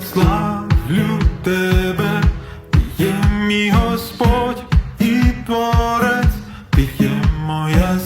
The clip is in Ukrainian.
Славлю тебе, ти є мій Господь і творець, ти є моя.